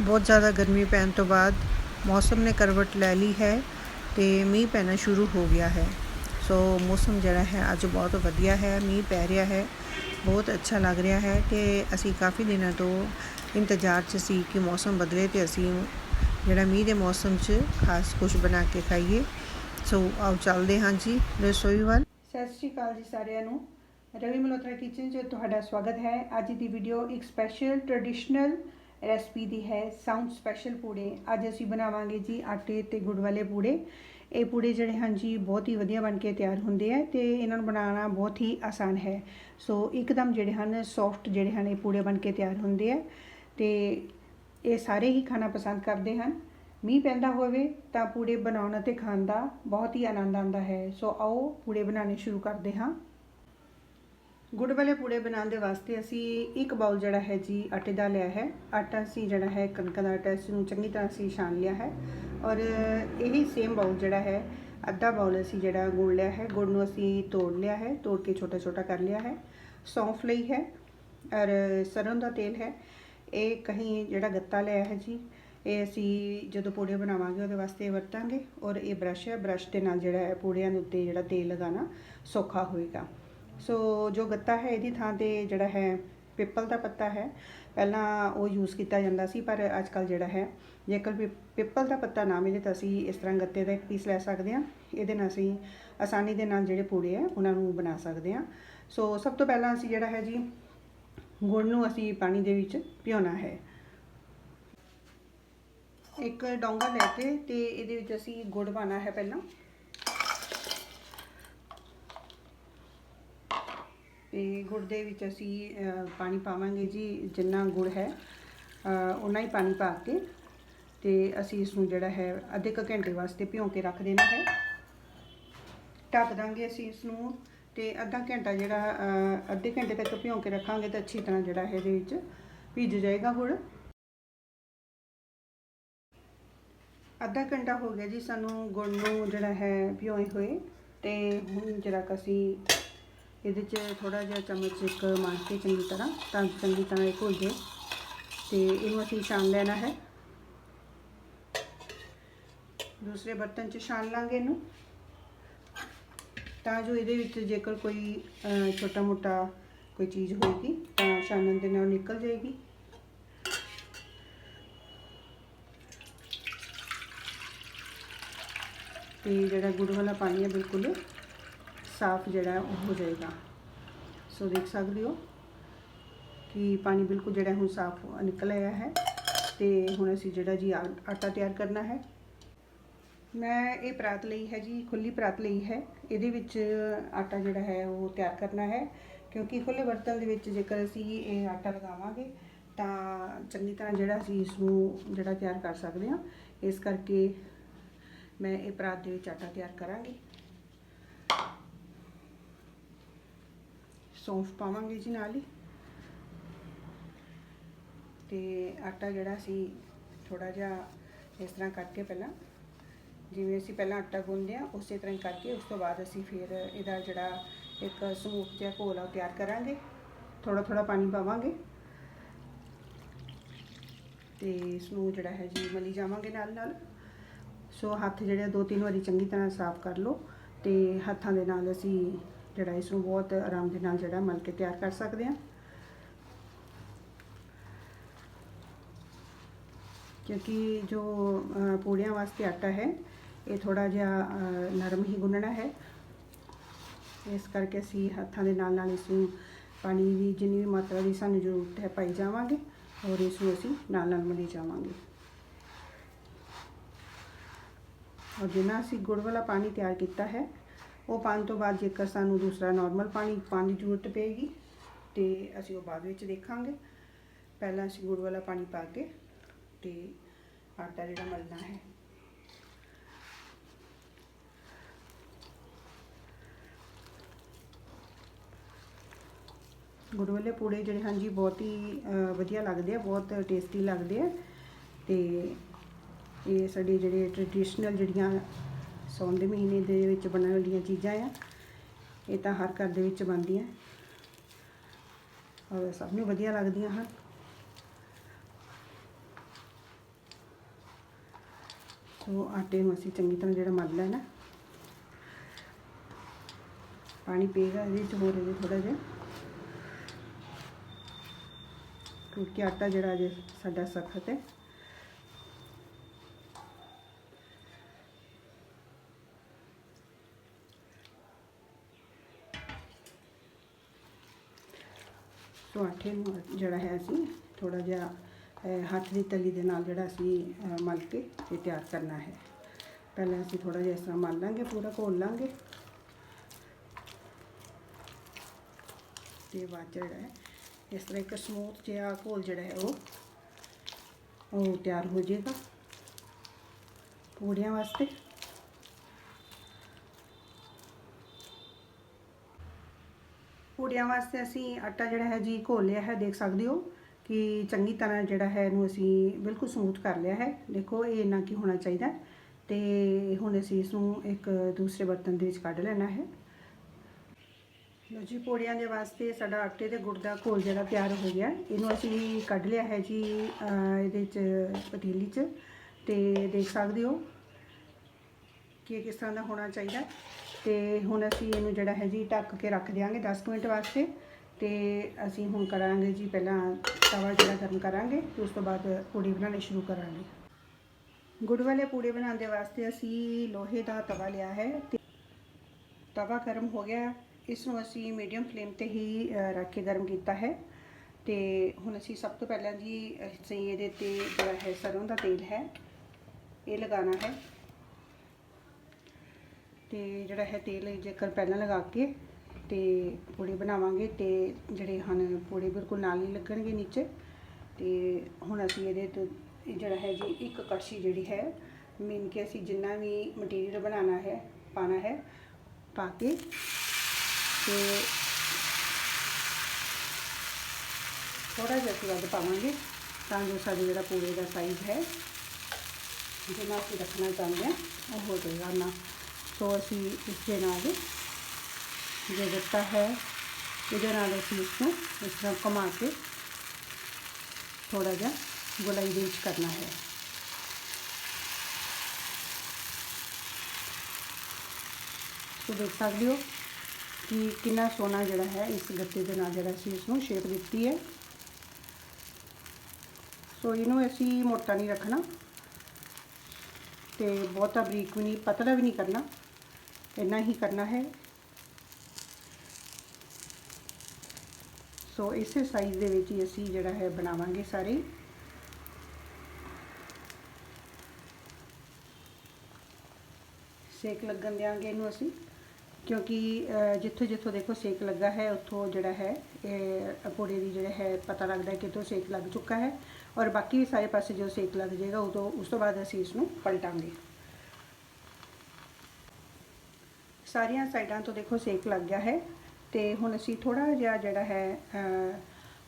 ਬਹੁਤ ਜ਼ਿਆਦਾ ਗਰਮੀ ਪੈਣ ਤੋਂ ਬਾਅਦ ਮੌਸਮ ਨੇ ਕਰਵਟ ਲੈ ਲਈ ਹੈ ਤੇ ਮੀਂਹ ਪੈਣਾ ਸ਼ੁਰੂ ਹੋ ਗਿਆ ਹੈ। ਸੋ ਮੌਸਮ ਜਿਹੜਾ ਹੈ ਅੱਜ ਬਹੁਤ ਵਧੀਆ ਹੈ, ਮੀਂਹ ਪੈ ਰਿਹਾ ਹੈ, ਬਹੁਤ ਅੱਛਾ ਲੱਗ ਰਿਹਾ ਹੈ ਕਿ ਅਸੀਂ ਕਾਫੀ ਦਿਨਾਂ ਤੋਂ ਇੰਤਜ਼ਾਰ 'ਚ ਸੀ ਕਿ ਮੌਸਮ ਬਦਲੇ ਤੇ ਅਸੀਂ ਜਿਹੜਾ ਮੀਂਹ ਦੇ ਮੌਸਮ 'ਚ ਖਾਸ ਕੁਝ ਬਣਾ ਕੇ ਖਾਈਏ। ਸੋ ਆਓ ਚੱਲਦੇ ਹਾਂ ਜੀ ਰਸੋਈ ਵੱਲ ਸਤਿ ਸ਼੍ਰੀ ਅਕਾਲ ਜੀ ਸਾਰਿਆਂ ਨੂੰ। ਰਵੀ ਮਲਹੋਤਰਾ ਕਿਚਨ 'ਚ ਤੁਹਾਡਾ ਸਵਾਗਤ ਹੈ। ਅੱਜ ਦੀ ਵੀਡੀਓ ਇੱਕ ਸਪੈਸ਼ਲ ਟ੍ਰੈਡੀਸ਼ਨਲ ਰੈਸਪੀ ਦੀ ਹੈ ਸਾਊਂਡ ਸਪੈਸ਼ਲ ਪੂੜੇ। ਅੱਜ ਅਸੀਂ ਬਣਾਵਾਂਗੇ ਜੀ ਆਟੇ ਤੇ ਗੁੜ ਵਾਲੇ ਪੂੜੇ। ਇਹ ਪੂੜੇ ਜਿਹੜੇ ਹਨ ਜੀ, ਬਹੁਤ ਹੀ ਵਧੀਆ ਬਣ ਕੇ ਤਿਆਰ ਹੁੰਦੇ ਆ ਤੇ ਇਹਨਾਂ ਨੂੰ ਬਣਾਉਣਾ ਬਹੁਤ ਹੀ ਆਸਾਨ ਹੈ। ਸੋ ਇੱਕਦਮ ਜਿਹੜੇ ਹਨ ਸੌਫਟ ਜਿਹੜੇ ਹਨ, ਇਹ ਪੂੜੇ ਬਣ ਕੇ ਤਿਆਰ ਹੁੰਦੇ ਆ ਤੇ ਇਹ ਸਾਰੇ ਹੀ ਖਾਣਾ ਪਸੰਦ ਕਰਦੇ ਹਨ। ਮੀਂਹ ਪੈਂਦਾ ਹੋਵੇ ਤਾਂ ਪੂੜੇ ਬਣਾਉਣ ਅਤੇ ਖਾਣ ਦਾ ਬਹੁਤ ਹੀ ਆਨੰਦ ਆਉਂਦਾ ਹੈ। ਸੋ ਆਓ ਪੂੜੇ ਬਣਾਉਣੇ ਸ਼ੁਰੂ ਕਰਦੇ ਹਾਂ। ਗੁੜ ਵਾਲੇ ਪੂੜੇ ਬਣਾਉਣ ਦੇ ਵਾਸਤੇ ਅਸੀਂ ਇੱਕ ਬਾਉਲ ਜਿਹੜਾ ਹੈ ਜੀ ਆਟੇ ਦਾ ਲਿਆ ਹੈ। ਆਟਾ ਅਸੀਂ ਜਿਹੜਾ ਹੈ ਕਣਕ ਦਾ ਆਟਾ ਇਸ ਨੂੰ ਚੰਗੀ ਤਰ੍ਹਾਂ ਅਸੀਂ ਛਾਣ ਲਿਆ ਹੈ। ਔਰ ਇਹੀ ਸੇਮ ਬਾਉਲ ਜਿਹੜਾ ਹੈ, ਅੱਧਾ ਬਾਉਲ ਅਸੀਂ ਜਿਹੜਾ ਗੁੜ ਲਿਆ ਹੈ, ਗੁੜ ਨੂੰ ਅਸੀਂ ਤੋੜ ਲਿਆ ਹੈ, ਤੋੜ ਕੇ ਛੋਟਾ ਛੋਟਾ ਕਰ ਲਿਆ ਹੈ। ਸੌਂਫ ਲਈ ਹੈ ਔਰ ਸਰੋਂ ਦਾ ਤੇਲ ਹੈ। ਇਹ ਕਹੀਂ ਜਿਹੜਾ ਗੱਤਾ ਲਿਆ ਹੈ ਜੀ, ਇਹ ਅਸੀਂ ਜਦੋਂ ਪੂੜੇ ਬਣਾਵਾਂਗੇ ਉਹਦੇ ਵਾਸਤੇ ਵਰਤਾਂਗੇ। ਔਰ ਇਹ ਬ੍ਰਸ਼ ਹੈ, ਬ੍ਰਸ਼ ਦੇ ਨਾਲ ਜਿਹੜਾ ਹੈ ਪੂੜਿਆਂ ਦੇ ਉੱਤੇ ਜਿਹੜਾ ਤੇਲ ਲਗਾਉਣਾ ਸੌਖਾ ਹੋਏਗਾ। ਸੋ ਜੋ ਗੱਤਾ ਹੈ ਇਹਦੀ ਥਾਂ ਤੇ ਜਿਹੜਾ ਹੈ ਪਿੱਪਲ ਦਾ ਪੱਤਾ ਹੈ। ਪਹਿਲਾਂ ਉਹ ਯੂਜ਼ ਕੀਤਾ ਜਾਂਦਾ ਸੀ, ਪਰ ਅੱਜ ਕੱਲ ਜਿਹੜਾ ਹੈ, ਜੇਕਰ ਪਿ- ਪਿੱਪਲ ਦਾ ਪੱਤਾ ਨਾ ਮਿਲੇ ਤਾਂ ਅਸੀਂ ਇਸ ਤਰ੍ਹਾਂ ਗੱਤੇ ਦਾ ਇੱਕ ਪੀਸ ਲੈ ਸਕਦੇ ਹਾਂ। ਇਹਦੇ ਨਾਲ ਅਸੀਂ ਆਸਾਨੀ ਦੇ ਨਾਲ ਜਿਹੜੇ ਪੂੜੇ ਹੈ, ਉਹਨਾਂ ਨੂੰ ਬਣਾ ਸਕਦੇ ਹਾਂ। ਸੋ ਸਭ ਤੋਂ ਪਹਿਲਾਂ ਅਸੀਂ ਜਿਹੜਾ ਹੈ ਜੀ, ਗੁੜ ਨੂੰ ਅਸੀਂ ਪਾਣੀ ਦੇ ਵਿੱਚ ਭਿਓਣਾ ਹੈ। ਇੱਕ ਡੋਂਗਾ ਲੈ ਕੇ ਤੇ ਇਹਦੇ ਵਿੱਚ ਅਸੀਂ ਗੁੜ ਪਾਣਾ ਹੈ ਪਹਿਲਾਂ। ਤੇ ਗੁੜ ਦੇ ਵਿੱਚ ਅਸੀਂ ਪਾਣੀ ਪਾਵਾਂਗੇ ਜੀ, ਜਿੰਨਾ ਗੁੜ ਹੈ ਉਨਾ ਹੀ ਪਾਣੀ ਪਾ ਕੇ ਤੇ ਅਸੀਂ ਇਸ ਨੂੰ ਜਿਹੜਾ ਹੈ, ਅੱਧੇ ਕੁ ਘੰਟੇ ਵਾਸਤੇ ਭਿਉਂ ਕੇ ਰੱਖ ਦੇਣਾ ਹੈ। ਢੱਕ ਦਾਂਗੇ ਅਸੀਂ ਇਸ ਨੂੰ ਤੇ ਅੱਧਾ ਘੰਟਾ ਜਿਹੜਾ ਅੱਧੇ ਘੰਟੇ ਤੱਕ ਭਿਉਂ ਕੇ ਰੱਖਾਂਗੇ ਤਾਂ ਅੱਛੀ ਤਰ੍ਹਾਂ ਜਿਹੜਾ ਹੈ ਇਹਦੇ ਵਿੱਚ ਭਿੱਜ ਜਾਏਗਾ ਗੁੜ। ਅੱਧਾ ਘੰਟਾ ਹੋ ਗਿਆ ਜੀ ਸਾਨੂੰ ਗੁੜ ਨੂੰ ਜਿਹੜਾ ਹੈ ਭਿਓਏ ਹੋਏ ਤੇ ਹੁਣ ਜਰਾ ਅਸੀਂ ਇਹਦੇ 'ਚ ਥੋੜਾ ਜਿਹਾ ਚਮਚ ਇੱਕ ਮਾਰ ਕੇ ਚੰਗੀ ਤਰ੍ਹਾਂ, ਤਾਂ ਚੰਗੀ ਤਰ੍ਹਾਂ ਇਹ ਘੁਲ ਜੇ ਤੇ ਇਹਨੂੰ ਅਸੀਂ ਛਾਣ ਲੈਣਾ ਹੈ। ਦੂਸਰੇ ਬਰਤਨ 'ਚ ਛਾਣ ਲਾਂਗੇ ਇਹਨੂੰ। ਤਾਂ ਜੋ ਇਹਦੇ ਵਿੱਚ ਜੇਕਰ ਕੋਈ ਛੋਟਾ ਮੋਟਾ ਕੋਈ ਚੀਜ਼ ਹੋਏਗੀ, ਤਾਂ ਛਾਣਨ ਦੇ ਨਾਲ ਨਿਕਲ ਜਾਏਗੀ। ਤੇ ਜਿਹੜਾ ਗੁੜ ਵਾਲਾ ਪਾਣੀ ਹੈ, ਬਿਲਕੁਲ ਸਾਫ਼ ਜਿਹੜਾ ਉਹ ਹੋ ਜਾਏਗਾ। ਸੋ ਦੇਖ ਸਕਦੇ ਹੋ ਕਿ ਪਾਣੀ ਬਿਲਕੁਲ ਜਿਹੜਾ ਹੁਣ ਸਾਫ਼ ਨਿਕਲ ਆਇਆ ਹੈ ਤੇ ਹੁਣ ਅਸੀਂ ਜਿਹੜਾ ਜੀ ਆਟਾ ਤਿਆਰ ਕਰਨਾ ਹੈ। ਮੈਂ ਇਹ ਪਰਾਤ ਲਈ ਹੈ ਜੀ ਖੁੱਲੀ ਪਰਾਤ ਲਈ ਹੈ। ਇਹਦੇ ਵਿੱਚ ਆਟਾ ਜਿਹੜਾ ਹੈ ਉਹ ਤਿਆਰ ਕਰਨਾ ਹੈ ਕਿਉਂਕਿ ਖੁੱਲੇ ਬਰਤਨ ਦੇ ਵਿੱਚ ਜੇਕਰ ਅਸੀਂ ਇਹ ਆਟਾ ਲਗਾਵਾਂਗੇ ਤਾਂ ਚੰਗੀ ਤਰ੍ਹਾਂ ਜਿਹੜਾ ਅਸੀਂ ਇਸ ਨੂੰ ਜਿਹੜਾ ਤਿਆਰ ਕਰ ਸਕਦੇ ਹਾਂ। ਇਸ ਕਰਕੇ ਮੈਂ ਇਹ ਪਰਾਤ ਦੇ ਵਿੱਚ ਆਟਾ ਤਿਆਰ ਕਰਾਂਗੀ। ਸੌਂਫ ਪਾਵਾਂਗੇ ਜੀ ਨਾਲ ਹੀ। ਤੇ ਆਟਾ ਜਿਹੜਾ ਸੀ ਥੋੜਾ ਜਿਹਾ ਇਸ ਤਰ੍ਹਾਂ ਕਰਕੇ ਪਹਿਲਾਂ, ਜਿਵੇਂ ਅਸੀਂ ਪਹਿਲਾਂ ਆਟਾ ਗੁੰਨਦੇ ਆ ਉਸੇ ਤਰ੍ਹਾਂ ਹੀ ਕਰਕੇ ਉਸ ਤੋਂ ਬਾਅਦ ਅਸੀਂ ਫਿਰ ਇਹਦਾ ਜਿਹੜਾ ਇੱਕ ਸਮੂਥ ਜਿਹਾ ਘੋਲ ਆ ਉਹ ਤਿਆਰ ਕਰਾਂਗੇ। ਥੋੜਾ ਥੋੜਾ ਪਾਣੀ ਪਾਵਾਂਗੇ। ਤੇ ਇਸ ਨੂੰ ਜਿਹੜਾ ਹੈ ਜੀ ਮਲੀ ਜਾਵਾਂਗੇ ਨਾਲ ਨਾਲ। ਸੋ ਹੱਥ ਜਿਹੜੇ ਆ, ਦੋ ਤਿੰਨ ਵਾਰੀ ਚੰਗੀ ਤਰ੍ਹਾਂ ਸਾਫ਼ ਕਰ ਲਓ ਤੇ ਹੱਥਾਂ ਦੇ ਨਾਲ ਅਸੀਂ ਜਿਹੜਾ ਇਸ ਨੂੰ ਬਹੁਤ ਆਰਾਮ ਦੇ ਨਾਲ ਜਿਹੜਾ ਮਲ ਕੇ ਤਿਆਰ ਕਰ ਸਕਦੇ ਹਾਂ। ਕਿਉਂਕਿ ਜੋ ਅ, ਪੂੜੀਆਂ ਵਾਸਤੇ ਆਟਾ ਹੈ ਇਹ ਥੋੜਾ ਜਿਹਾ ਅ, ਨਰਮ ਹੀ ਗੁੰਨਣਾ ਹੈ। ਇਸ ਕਰਕੇ ਅਸੀਂ ਹੱਥਾਂ ਦੇ ਨਾਲ ਨਾਲ ਇਸ ਨੂੰ ਪਾਣੀ ਦੀ ਜਿੰਨੀ ਵੀ ਮਾਤਰਾ ਦੀ ਸਾਨੂੰ ਜ਼ਰੂਰਤ ਹੈ ਪਾਈ ਜਾਵਾਂਗੇ ਔਰ ਇਸ ਨੂੰ ਅਸੀਂ ਨਾਲ ਨਾਲ ਮਲੀ ਜਾਵਾਂਗੇ। ਔਰ ਜਿੰਨਾ ਅਸੀਂ ਗੁੜ ਵਾਲਾ ਪਾਣੀ ਤਿਆਰ ਕੀਤਾ ਹੈ ਉਹ ਪਾਣ ਤੋਂ ਬਾਅਦ ਜੇਕਰ ਸਾਨੂੰ ਦੂਸਰਾ ਨਾਰਮਲ ਪਾਣੀ, ਪਾਣ ਦੀ ਜ਼ਰੂਰਤ ਪਏਗੀ, ਤੇ ਅਸੀਂ ਉਹ ਬਾਅਦ ਵਿੱਚ ਦੇਖਾਂਗੇ। ਪਹਿਲਾਂ ਅਸੀਂ ਗੁੜ ਵਾਲਾ ਪਾਣੀ ਪਾ ਕੇ ਤੇ ਆਟਾ ਜਿਹੜਾ ਮਲਣਾ ਹੈ। ਗੁੜ ਵਾਲੇ ਪੂੜੇ ਜਿਹੜੇ ਹਨ ਜੀ, ਬਹੁਤ ਹੀ ਵਧੀਆ ਲੱਗਦੇ ਆ, ਬਹੁਤ ਟੇਸਟੀ ਲੱਗਦੇ ਆ। ਤੇ ਇਹ ਸਾਡੇ ਜਿਹੜੇ ਟ੍ਰੈਡੀਸ਼ਨਲ ਜਿਹੜੀਆਂ ਸੌਣ ਦੇ ਮਹੀਨੇ ਦੇ ਵਿੱਚ ਬਣਨ ਵਾਲੀਆਂ ਚੀਜ਼ਾਂ ਆ। ਇਹ ਤਾਂ ਹਰ ਘਰ ਦੇ ਵਿੱਚ ਬਣਦੀਆਂ। ਔਰ ਸਭ ਨੂੰ ਵਧੀਆ ਲੱਗਦੀਆਂ ਹਨ। ਸੋ ਆਟੇ ਨੂੰ ਅਸੀਂ ਚੰਗੀ ਤਰ੍ਹਾਂ ਜਿਹੜਾ ਮੱਲ ਲੈਣਾ। ਪਾਣੀ ਪੀਏਗਾ, ਇਹਦੇ ਚ ਹੋਰ ਇਹਦੇ ਥੋੜਾ ਜਿਹਾ। ਕਿਉਂਕਿ ਆਟਾ ਜਿਹੜਾ ਅਜੇ ਸਾਡਾ ਸਖਤ ਹੈ। ਸੋ ਆਟੇ ਨੂੰ ਜਿਹੜਾ ਹੈ ਅਸੀਂ ਥੋੜਾ ਜਿਹਾ ਅਹ, ਹੱਥ ਦੀ ਤਲੀ ਦੇ ਨਾਲ ਜਿਹੜਾ ਅਸੀਂ ਅਹ, ਮਲ ਕੇ ਤੇ ਤਿਆਰ ਕਰਨਾ ਹੈ। ਪਹਿਲਾਂ ਅਸੀਂ ਥੋੜਾ ਜਿਹਾ ਇਸ ਤਰ੍ਹਾਂ ਮਲ ਲਾਂਗੇ ਪੂਰਾ ਘੋਲ ਲਾਂਗੇ। ਤੇ ਬਾਅਦ 'ਚ ਜਿਹੜਾ ਹੈ ਇਸ ਤਰ੍ਹਾਂ ਇੱਕ ਸਮੂਥ ਜਿਹਾ ਘੋਲ ਜਿਹੜਾ ਹੈ ਉਹ ਉਹ ਤਿਆਰ ਹੋ ਜਾਏਗਾ। ਪੂੜੀਆਂ ਵਾਸਤੇ। ਪੂੜੀਆਂ ਵਾਸਤੇ ਅਸੀਂ ਆਟਾ ਜਿਹੜਾ ਹੈ ਜੀ ਘੋਲ ਲਿਆ ਹੈ, ਦੇਖ ਸਕਦੇ ਹੋ ਕਿ ਚੰਗੀ ਤਰ੍ਹਾਂ ਜਿਹੜਾ ਹੈ ਇਹਨੂੰ ਅਸੀਂ ਬਿਲਕੁਲ ਸਮੂਥ ਕਰ ਲਿਆ ਹੈ। ਦੇਖੋ, ਇਹ ਇੰਨਾ ਕੀ ਹੋਣਾ ਚਾਹੀਦਾ ਤੇ ਹੁਣ ਅਸੀਂ ਇਸ ਨੂੰ ਇੱਕ ਦੂਸਰੇ ਬਰਤਨ ਦੇ ਵਿੱਚ ਕੱਢ ਲੈਣਾ ਹੈ। ਲੋ ਜੀ ਪੂੜੀਆਂ ਦੇ ਵਾਸਤੇ ਸਾਡਾ ਆਟੇ ਤੇ ਗੁੜ ਦਾ ਘੋਲ ਜਿਹੜਾ ਤਿਆਰ ਹੋ ਗਿਆ ਇਹਨੂੰ ਅਸੀਂ ਕੱਢ ਲਿਆ ਹੈ ਜੀ ਇਹਦੇ ਚ ਪਤੀਲੀ ਚ। ਤੇ ਦੇਖ ਸਕਦੇ ਹੋ ਕਿ ਕਿਸ ਤਰ੍ਹਾਂ ਦਾ ਹੋਣਾ ਚਾਹੀਦਾ ਤੇ ਹੁਣ ਅਸੀਂ ਇਹਨੂੰ ਜਿਹੜਾ ਹੈ ਜੀ ਢੱਕ ਕੇ ਰੱਖ ਦਿਆਂਗੇ 10 ਕੁ ਮਿੰਟ ਵਾਸਤੇ। ਤੇ ਅਸੀਂ ਹੁਣ ਕਰਾਂਗੇ ਜੀ ਪਹਿਲਾਂ ਤਵਾ ਜਿਹੜਾ ਗਰਮ ਕਰਾਂਗੇ ਤੇ ਉਸ ਤੋਂ ਬਾਅਦ ਪੂੜੀ ਬਣਾਉਣੀ ਸ਼ੁਰੂ ਕਰਾਂਗੇ। ਗੁੜ ਵਾਲੇ ਪੂੜੇ ਬਣਾਉਣ ਦੇ ਵਾਸਤੇ ਅਸੀਂ ਲੋਹੇ ਦਾ ਤਵਾ ਲਿਆ ਹੈ ਤੇ ਤਵਾ ਗਰਮ ਹੋ ਗਿਆ। ਇਸ ਨੂੰ ਅਸੀਂ ਮੀਡੀਅਮ ਫਲੇਮ ਤੇ ਹੀ ਰੱਖ ਕੇ ਗਰਮ ਕੀਤਾ ਹੈ। ਤੇ ਹੁਣ ਅਸੀਂ ਸਭ ਤੋਂ ਪਹਿਲਾਂ ਜੀ ਅਸੀਂ ਇਹਦੇ ਤੇ ਜਿਹੜਾ ਹੈ ਸਰੋਂ ਦਾ ਤੇਲ ਹੈ, ਇਹ ਲਗਾਉਣਾ ਹੈ। ਤੇ ਜਿਹੜਾ ਹੈ ਤੇਲ ਜੇਕਰ ਪਹਿਲਾਂ ਲਗਾ ਕੇ ਤੇ ਪੂੜੇ ਬਣਾਵਾਂਗੇ ਤੇ ਜਿਹੜੇ ਹਨ ਪੂੜੇ ਬਿਲਕੁਲ ਨਾਲ ਹੀ ਲੱਗਣਗੇ ਨੀਚੇ। ਤੇ ਹੁਣ ਅਸੀਂ ਇਹਦੇ ਤੋਂ ਜਿਹੜਾ ਹੈ ਜੀ, ਇੱਕ ਕੜਛੀ ਜਿਹੜੀ ਹੈ ਮਿਣ ਕੇ ਅਸੀਂ ਜਿੰਨਾ ਵੀ ਮਟੀਰੀਅਲ ਬਣਾਉਣਾ ਹੈ ਪਾਣਾ ਹੈ, ਪਾ ਕੇ ਤੇ ਥੋੜਾ ਜਿਹਾ ਅਸੀਂ ਵੱਧ ਪਾਵਾਂਗੇ ਤਾਂ ਜੋ ਸਾਡਾ ਜਿਹੜਾ ਪੂੜੇ ਦਾ ਸਾਈਜ਼ ਹੈ, ਜਿੰਨਾ ਅਸੀਂ ਰੱਖਣਾ ਚਾਹੁੰਦੇ ਹਾਂ, ਉਹ ਹੋ ਜਾਏਗਾ ਨਾ। ਸੋ ਅਸੀਂ ਇਸ ਦੇ ਨਾਲ ਜੋ ਦਿੱਤਾ ਹੈ ਇਹਦੇ ਨਾਲ ਅਸੀਂ ਇਸ ਨੂੰ ਇਸ ਤਰ੍ਹਾਂ ਘੁਮਾ ਕੇ ਥੋੜਾ ਜਿਹਾ ਗੋਲਾਈ ਦੇ ਵਿੱਚ ਕਰਨਾ ਹੈ ਸੋ ਦੇਖ ਸਕਦੇ ਹੋ ਕਿ ਕਿੰਨਾ ਸੋਹਣਾ ਜਿਹੜਾ ਹੈ ਇਸ ਗੱਤੇ ਦੇ ਨਾਲ ਜਿਹੜਾ ਅਸੀਂ ਇਸ ਨੂੰ ਸ਼ੇਪ ਦਿੱਤੀ ਹੈ ਸੋ ਇਹਨੂੰ ਅਸੀਂ ਮੋਟਾ ਨਹੀਂ ਰੱਖਣਾ ਤੇ ਬਹੁਤਾ ਬਰੀਕ ਵੀ ਨਹੀਂ ਪਤਲਾ ਵੀ ਨਹੀਂ ਕਰਨਾ ਇੰਨਾ ਹੀ ਕਰਨਾ ਹੈ। ਸੋ ਇਸੇ ਸਾਈਜ਼ ਦੇ ਵਿੱਚ ਹੀ ਅਸੀਂ ਜਿਹੜਾ ਹੈ ਬਣਾਵਾਂਗੇ ਸਾਰੇ। ਸੇਕ ਲੱਗਣ ਦਿਆਂਗੇ ਇਹਨੂੰ ਅਸੀਂ, ਕਿਉਂਕਿ ਜਿੱਥੋਂ ਜਿੱਥੋਂ ਦੇਖੋ ਸੇਕ ਲੱਗਾ ਹੈ, ਉੱਥੋਂ ਜਿਹੜਾ ਹੈ, ਇਹ ਪੂੜੇ ਦੀ ਜਿਹੜਾ ਹੈ ਪਤਾ ਲੱਗਦਾ ਹੈ ਕਿ ਸੇਕ ਲੱਗ ਚੁੱਕਾ ਹੈ। ਔਰ ਬਾਕੀ ਸਾਰੇ ਪਾਸੇ ਜੋ ਸੇਕ ਲੱਗ ਜਾਏਗਾ, ਉਦੋਂ ਉਸ ਤੋਂ ਬਾਅਦ ਅਸੀਂ ਇਸ ਨੂੰ ਪਲਟਾਂਗੇ। ਸਾਰੀਆਂ ਸਾਈਡਾਂ ਤੋਂ ਦੇਖੋ ਸੇਕ ਲੱਗ ਗਿਆ ਹੈ ਤੇ ਹੁਣ ਅਸੀਂ ਥੋੜਾ ਜਿਹਾ ਜਿਹੜਾ ਹੈ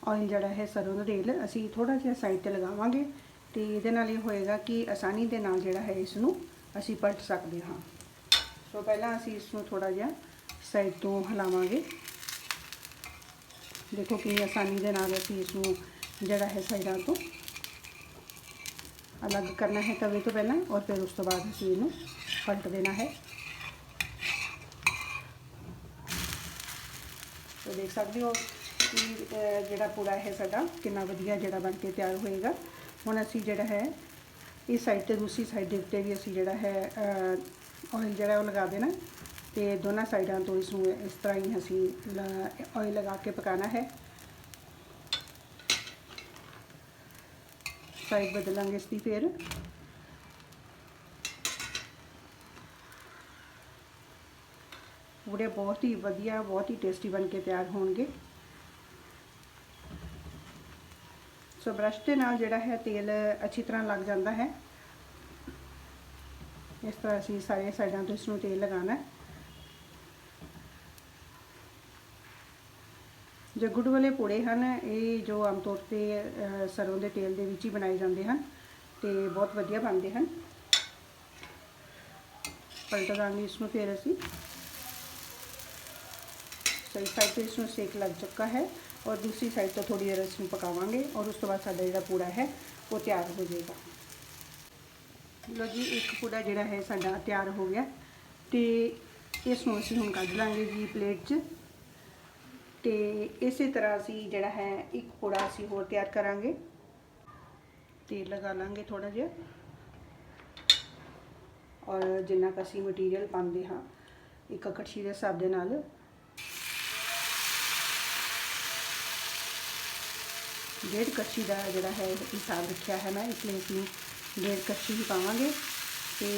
ਆਇਲ ਜਿਹੜਾ ਹੈ ਸਰੋਂ ਦਾ ਤੇਲ ਅਸੀਂ ਥੋੜਾ ਜਿਹਾ ਸਾਈਡ ਤੇ ਲਗਾਵਾਂਗੇ ਤੇ ਇਹਦੇ ਨਾਲ ਇਹ ਹੋਏਗਾ ਕਿ ਆਸਾਨੀ ਦੇ ਨਾਲ ਜਿਹੜਾ ਹੈ ਇਸ ਨੂੰ ਅਸੀਂ ਪਲਟ ਸਕਦੇ ਹਾਂ। ਸੋ ਪਹਿਲਾਂ ਅਸੀਂ ਇਸ ਨੂੰ ਥੋੜਾ ਜਿਹਾ ਸਾਈਡ ਤੋਂ ਹਿਲਾਵਾਂਗੇ। ਦੇਖੋ ਕਿੰਨੀ ਆਸਾਨੀ ਦੇ ਨਾਲ ਅਸੀਂ ਇਸ ਨੂੰ ਜਿਹੜਾ ਹੈ ਸਾਈਡਾਂ ਤੋਂ ਅਲੱਗ ਕਰਨਾ ਹੈ ਤਵੇ ਤੋਂ ਪਹਿਲਾਂ ਔਰ ਫਿਰ ਉਸ ਤੋਂ ਬਾਅਦ ਅਸੀਂ ਇਹਨੂੰ ਪਲਟ ਦੇਣਾ ਹੈ। ਸੋ ਦੇਖ ਸਕਦੇ ਹੋ ਕਿ ਜਿਹੜਾ ਪੂੜਾ ਹੈ ਸਾਡਾ ਕਿੰਨਾ ਵਧੀਆ ਜਿਹੜਾ ਬਣ ਕੇ ਤਿਆਰ ਹੋਏਗਾ। ਹੁਣ ਅਸੀਂ ਜਿਹੜਾ ਹੈ, ਇਸ ਸਾਈਡ ਤੇ ਦੂਸਰੀ ਸਾਈਡ ਦੇ ਉੱਤੇ ਵੀ ਅਸੀਂ ਜਿਹੜਾ ਹੈ ਆਇਲ ਜਿਹੜਾ ਉਹ ਲਗਾ ਦੇਣਾ। ਤੇ ਦੋਨਾਂ ਸਾਈਡਾਂ ਤੋਂ ਇਸ ਨੂੰ ਇਸ ਤਰ੍ਹਾਂ ਹੀ ਅਸੀਂ ਆਇਲ ਲਗਾ ਕੇ ਪਕਾਣਾ ਹੈ। ਸਾਈਡ ਬਦਲਾਂਗੇ ਇਸ ਦੀ ਫਿਰ। ਪੂੜੇ ਬਹੁਤ ਹੀ ਵਧੀਆ, ਬਹੁਤ ਹੀ ਟੇਸਟੀ ਬਣ ਕੇ ਤਿਆਰ ਹੋਣਗੇ। ਸੋ ਬ੍ਰਸ਼ ਦੇ ਨਾਲ ਜਿਹੜਾ ਹੈ ਤੇਲ ਅੱਛੀ ਤਰ੍ਹਾਂ ਲੱਗ ਜਾਂਦਾ ਹੈ। ਇਸ ਤਰ੍ਹਾਂ ਅਸੀਂ ਸਾਰੇ ਸਾਈਡਾਂ ਤੋਂ ਇਸ ਨੂੰ ਤੇਲ ਲਗਾਉਣਾ ਹੈ। ਜੋ ਗੁੜ ਵਾਲੇ ਪੂੜੇ ਹਨ, ਇਹ ਜੋ ਆਮ ਤੌਰ ਤੇ ਸਰੋਂ ਦੇ ਤੇਲ ਦੇ ਵਿੱਚ ਹੀ ਬਣਾਏ ਜਾਂਦੇ ਹਨ ਤੇ ਬਹੁਤ ਵਧੀਆ ਬਣਦੇ ਹਨ। ਪਲਟ ਦਾਂਗੇ ਇਸ ਨੂੰ ਫਿਰ ਅਸੀਂ। ਸਹੀ ਸਾਈਡ ਤੇ ਇਸ ਨੂੰ ਸੇਕ ਲੱਗ ਚੁੱਕਾ ਹੈ ਔਰ ਦੂਸਰੀ ਸਾਈਡ ਤੋਂ ਥੋੜੀ ਦੇਰ ਇਸ ਨੂੰ ਪਕਾਵਾਂਗੇ ਔਰ ਉਸ ਤੋਂ ਬਾਅਦ ਸਾਡਾ ਜਿਹੜਾ ਪੂੜਾ ਹੈ ਉਹ ਤਿਆਰ ਹੋ ਜਾਏਗਾ ਲੋ ਜੀ ਇੱਕ ਪੂੜਾ ਜਿਹੜਾ ਹੈ ਸਾਡਾ ਤਿਆਰ ਹੋ ਗਿਆ ਤੇ ਇਸ ਨੂੰ ਅਸੀਂ ਹੁਣ ਕੱਢ ਲਾਂਗੇ ਜੀ ਪਲੇਟ 'ਚ ਤੇ ਇਸੇ ਤਰ੍ਹਾਂ ਅਸੀਂ ਜਿਹੜਾ ਹੈ ਇੱਕ ਪੂੜਾ ਅਸੀਂ ਹੋਰ ਤਿਆਰ ਕਰਾਂਗੇ ਤੇਲ ਲਗਾ ਲਾਂਗੇ ਥੋੜਾ ਜਿਹਾ ਔਰ ਜਿੰਨਾ ਕੁ ਅਸੀਂ ਮਟੀਰੀਅਲ ਪਾਉਂਦੇ ਹਾਂ ਇੱਕ ਕੜਛੀ ਦੇ ਹਿਸਾਬ ਦੇ ਨਾਲ ਡੇਢ ਕੜਛੀ ਦਾ ਜਿਹੜਾ ਹੈ ਹਿਸਾਬ ਰੱਖਿਆ ਹੈ ਮੈਂ ਇਸ ਲਈ ਅਸੀਂ ਡੇਢ ਕੜਛੀ ਹੀ ਪਾਵਾਂਗੇ ਤੇ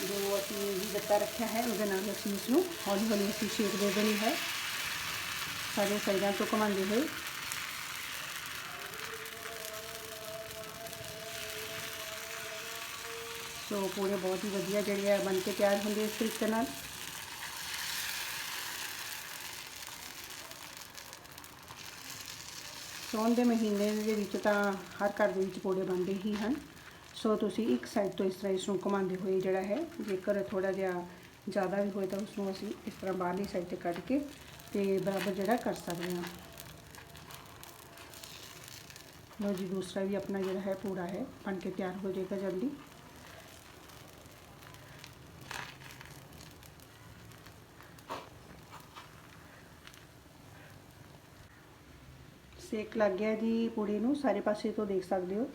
ਜੋ ਅਸੀਂ ਵੀ ਦਿੱਤਾ ਰੱਖਿਆ ਹੈ ਉਹਦੇ ਨਾਲ ਅਸੀਂ ਇਸ ਨੂੰ ਹੌਲੀ ਹੌਲੀ ਅਸੀਂ ਸ਼ੇਕ ਦੇ ਦੇਣੀ ਹੈ ਸਾਰੇ ਸਾਈਡਾਂ ਤੋਂ ਘੁਮਾਉਂਦੇ ਹੋਏ ਸੋ ਪੂਰੇ ਬਹੁਤ ਹੀ ਵਧੀਆ ਜਿਹੜੇ ਆ ਬਣ ਕੇ ਤਿਆਰ ਹੁੰਦੇ ਇਸ ਤਰੀਕੇ ਨਾਲ ਸੌਣ ਦੇ ਮਹੀਨੇ ਦੇ ਵਿੱਚ ਤਾਂ ਹਰ ਘਰ ਦੇ ਵਿੱਚ ਪੂੜੇ ਬਣਦੇ ਹੀ ਹਨ। ਸੋ ਤੁਸੀਂ ਇੱਕ ਸਾਈਡ ਤੋਂ ਇਸ ਤਰ੍ਹਾਂ ਇਸ ਨੂੰ ਘੁਮਾਉਂਦੇ ਹੋਏ ਜਿਹੜਾ ਹੈ, ਜੇਕਰ ਥੋੜਾ ਜਿਹਾ ਜ਼ਿਆਦਾ ਵੀ ਹੋਏ ਤਾਂ ਉਸ ਨੂੰ ਅਸੀਂ ਇਸ ਤਰ੍ਹਾਂ ਬਾਹਰਲੀ ਸਾਈਡ ਤੇ ਕੱਢ ਕੇ ਤੇ ਬਰਾਬਰ ਜਿਹੜਾ ਕਰ ਸਕਦੇ ਹਾਂ। ਲੋ ਜੀ, ਦੂਸਰਾ ਵੀ ਆਪਣਾ ਜਿਹੜਾ ਹੈ ਪੂਰਾ ਹੈ, ਬਣ ਕੇ ਤਿਆਰ ਹੋ ਜਾਏਗਾ ਜਲਦੀ। ਸੇਕ ਲੱਗ ਗਿਆ ਜੀ ਪੂੜੀ ਨੂੰ, ਸਾਰੇ ਪਾਸੇ ਤੋਂ ਦੇਖ ਸਕਦੇ ਹੋ।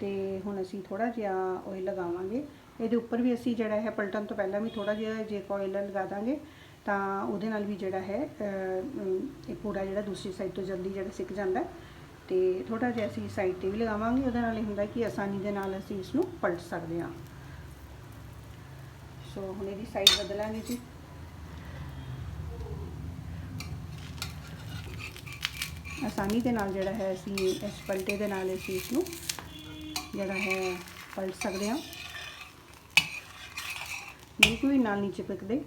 ਤੇ ਹੁਣ ਅਸੀਂ ਥੋੜਾ ਜਿਹਾ ਆਇਲ ਲਗਾਵਾਂਗੇ। ਇਹਦੇ ਉੱਪਰ ਵੀ ਅਸੀਂ ਜਿਹੜਾ ਹੈ ਪਲਟਣ ਤੋਂ ਪਹਿਲਾਂ ਵੀ ਥੋੜਾ ਜਿਹਾ ਜੇ ਆਇਲ ਲਗਾ ਦਾਂਗੇ, ਤਾਂ ਉਹਦੇ ਨਾਲ ਵੀ ਜਿਹੜਾ ਹੈ ਇਹ ਪੂੜਾ ਜਿਹੜਾ ਦੂਸਰੀ ਸਾਈਡ ਤੋਂ ਜਲਦੀ ਜਿਹੜਾ ਸਿੱਕ ਜਾਂਦਾ ਹੈ। ਤੇ ਥੋੜਾ ਜਿਹਾ ਅਸੀਂ ਸਾਈਡ ਤੇ ਵੀ ਲਗਾਵਾਂਗੇ। ਉਹਦੇ ਨਾਲ ਇਹ ਹੁੰਦਾ ਕਿ ਆਸਾਨੀ ਦੇ ਨਾਲ ਅਸੀਂ ਇਸ ਨੂੰ ਪਲਟ ਸਕਦੇ ਹਾਂ। ਸੋ ਹੁਣ ਇਹਦੀ ਸਾਈਡ ਬਦਲਾਂਗੇ ਜੀ। ਆਸਾਨੀ ਦੇ ਨਾਲ ਜਿਹੜਾ ਹੈ ਅਸੀਂ ਇਸ ਪਲਟੇ ਦੇ ਨਾਲ ਅਸੀਂ ਇਸ ਨੂੰ ਜਿਹੜਾ ਹੈ ਪਲਟ ਸਕਦੇ ਹਾਂ। ਬਿਲਕੁਲ ਵੀ ਨਾਲ ਨਹੀਂ ਚਿਪਕਦੇ।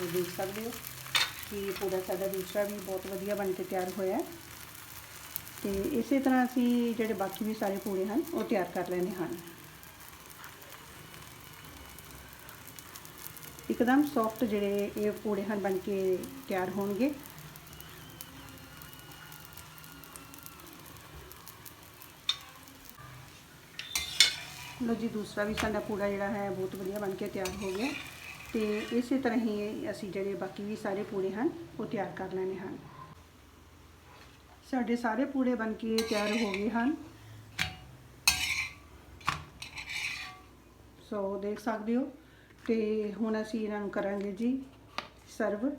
ਉਹ ਦੇਖ ਸਕਦੇ ਹੋ ਕਿ ਪੂਰਾ ਸਾਡਾ ਦੂਸਰਾ ਵੀ ਬਹੁਤ ਵਧੀਆ ਬਣ ਕੇ ਤਿਆਰ ਹੋਇਆ ਹੈ। ਤੇ ਇਸੇ ਤਰ੍ਹਾਂ ਅਸੀਂ ਜਿਹੜੇ ਬਾਕੀ ਵੀ ਸਾਰੇ ਪੂੜੇ ਹਨ, ਉਹ ਤਿਆਰ ਕਰ ਲੈਣੇ ਹਨ ਇੱਕਦਮ ਸੌਫਟ ਜਿਹੜੇ ਇਹ ਪੂੜੇ ਹਨ ਬਣ ਕੇ ਤਿਆਰ ਹੋਣਗੇ। ਲੋ ਜੀ, ਦੂਸਰਾ ਵੀ ਸਾਡਾ ਪੂੜਾ ਜਿਹੜਾ ਹੈ, ਬਹੁਤ ਵਧੀਆ ਬਣ ਕੇ ਤਿਆਰ ਹੋ ਗਿਆ। ਤੇ ਇਸੇ ਤਰ੍ਹਾਂ ਹੀ ਅਸੀਂ ਜਿਹੜੇ ਬਾਕੀ ਵੀ ਸਾਰੇ ਪੂੜੇ ਹਨ, ਉਹ ਤਿਆਰ ਕਰ ਲੈਣੇ ਹਨ ਸਾਡੇ ਸਾਰੇ ਪੂੜੇ ਬਣ ਕੇ ਤਿਆਰ ਹੋ ਗਏ ਹਨ। ਸੋ ਦੇਖ ਸਕਦੇ ਹੋ, ਤੇ ਹੁਣ ਅਸੀਂ ਇਹਨਾਂ ਨੂੰ ਕਰਾਂਗੇ ਜੀ, ਸਰਵ।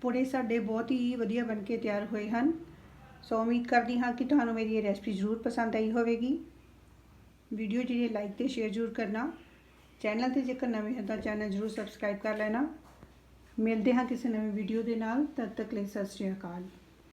ਪੂੜੇ ਸਾਡੇ ਬਹੁਤ ਹੀ ਵਧੀਆ ਬਣ ਕੇ ਤਿਆਰ ਹੋਏ ਹਨ। ਸੋ ਉਮੀਦ ਕਰਦੀ ਹਾਂ ਕਿ ਤੁਹਾਨੂੰ ਮੇਰੀ ਇਹ ਰੈਸਪੀ ਜ਼ਰੂਰ ਪਸੰਦ ਆਈ ਹੋਵੇਗੀ। ਵੀਡੀਓ ਜਿਹੜੀ ਲਾਈਕ ਤੇ ਸ਼ੇਅਰ ਜ਼ਰੂਰ ਕਰਨਾ। ਚੈਨਲ ਤੇ ਜੇਕਰ ਨਵੇਂ ਹੋ ਤਾਂ ਚੈਨਲ ਜ਼ਰੂਰ ਸਬਸਕ੍ਰਾਈਬ ਕਰ ਲੈਣਾ। ਮਿਲਦੇ ਹਾਂ ਕਿਸੇ ਨਵੀਂ ਵੀਡੀਓ ਦੇ ਨਾਲ। ਤਦ ਤੱਕ ਲਈ ਸਤਿ ਸ਼੍ਰੀ ਅਕਾਲ।